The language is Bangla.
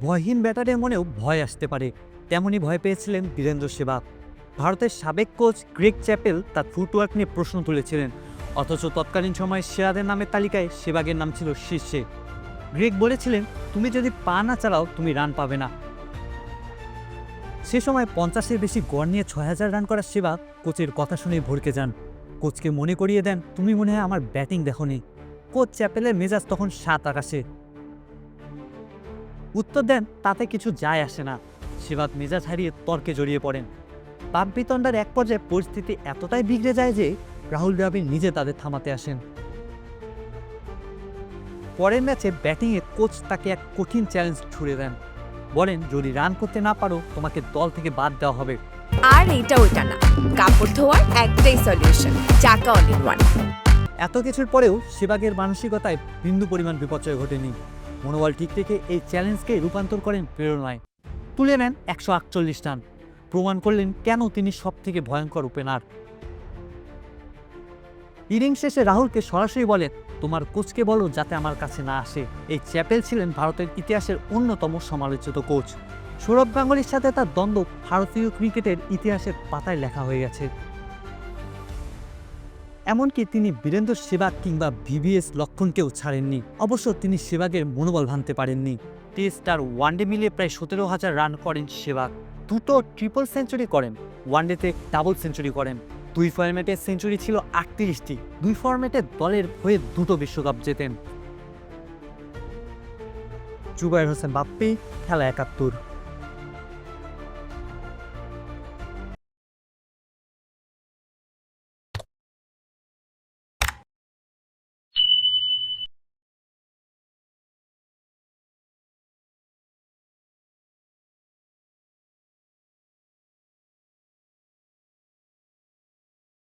ভয়হীন ব্যাটারের মনেও ভয় আসতে পারে। তেমনই ভয় পেয়েছিলেন বীরেন্দ্র সেবাগ। ভারতের সাবেক কোচ গ্রেগ চ্যাপেল তার ফুটওয়ার্ক নিয়ে প্রশ্ন তুলেছিলেন। অথচ তৎকালীন সময়ে সেরাদের নামের তালিকায় সেবাগের নাম ছিল শীর্ষে। গ্রেগ বলেছিলেন, তুমি যদি পা না চালাও, তুমি রান পাবে না। সে সময় পঞ্চাশের বেশি গড় নিয়ে ছয় হাজার রান করা সেবাগ কোচের কথা শুনে ভরকে যান। কোচকে মনে করিয়ে দেন, তুমি মনে হয় আমার ব্যাটিং দেখনি। কোচ চ্যাপেলের মেজাজ তখন সাত আকাশে। উত্তর দেন তাতে কিছু যায় আসে না। সেবাগ মেজাজ হারিয়ে তর্কে জড়িয়ে পড়েন। বাপবিতণ্ডার এক পর্যায়ে পরিস্থিতি এতটাই বিগড়ে যায় যে রাহুল দ্রাবিড় নিজে তাদের থামাতে আসেন। পরের ম্যাচে ব্যাটিংয়ে কোচ তাকে এক কঠিন চ্যালেঞ্জ ছুড়ে দেন। বলেন যদি রান করতে না পারো তোমাকে দল থেকে বাদ দেওয়া হবে। আর এইটা ওইটা না। কাপড় ধোয়ার একটাই সলিউশন চাকা অল ইন ওয়ান এত কিছুর পরেও সেবাগের মানসিকতায় বিন্দু পরিমাণ বিপর্যয় ঘটেনি। মনোবল ঠিক রেখে এই চ্যালেঞ্জকে রূপান্তর করেন প্রেরণায়। তুলে নেন একশো আটচল্লিশ রান। প্রমাণ করলেন কেন তিনি সব থেকে ভয়ঙ্কর ওপেনার। ইনিংস শেষে রাহুলকে সরাসরি বলেন, তোমার কোচকে বলো যাতে আমার কাছে না আসে। এই চ্যাপেল ছিলেন ভারতের ইতিহাসের অন্যতম সমালোচিত কোচ। সৌরভ গাঙ্গুলির সাথে তার দ্বন্দ্ব ভারতীয় ক্রিকেটের ইতিহাসের পাতায় লেখা হয়ে গেছে। এমনকি তিনি বীরেন্দ্র সেবাগ কিংবা ভিভিএস লক্ষণকেও ছাড়েননি। অবশ্য তিনি সেবাগের মনোবল ভাঙতে পারেননি। টেস্ট আর ওয়ানডে মিলিয়ে প্রায় সতেরো হাজার রান করেন সেবাগ। দুটো ট্রিপল সেঞ্চুরি করেন ওয়ানডেতে ডাবল সেঞ্চুরি করেন। দুই ফরম্যাটে সেঞ্চুরি ছিল আটত্রিশটি। দুই ফরম্যাটে দলের হয়ে দুটো বিশ্বকাপ জেতেন। জুবাইর হোসেন বাপ্পি খেলা একাত্তর।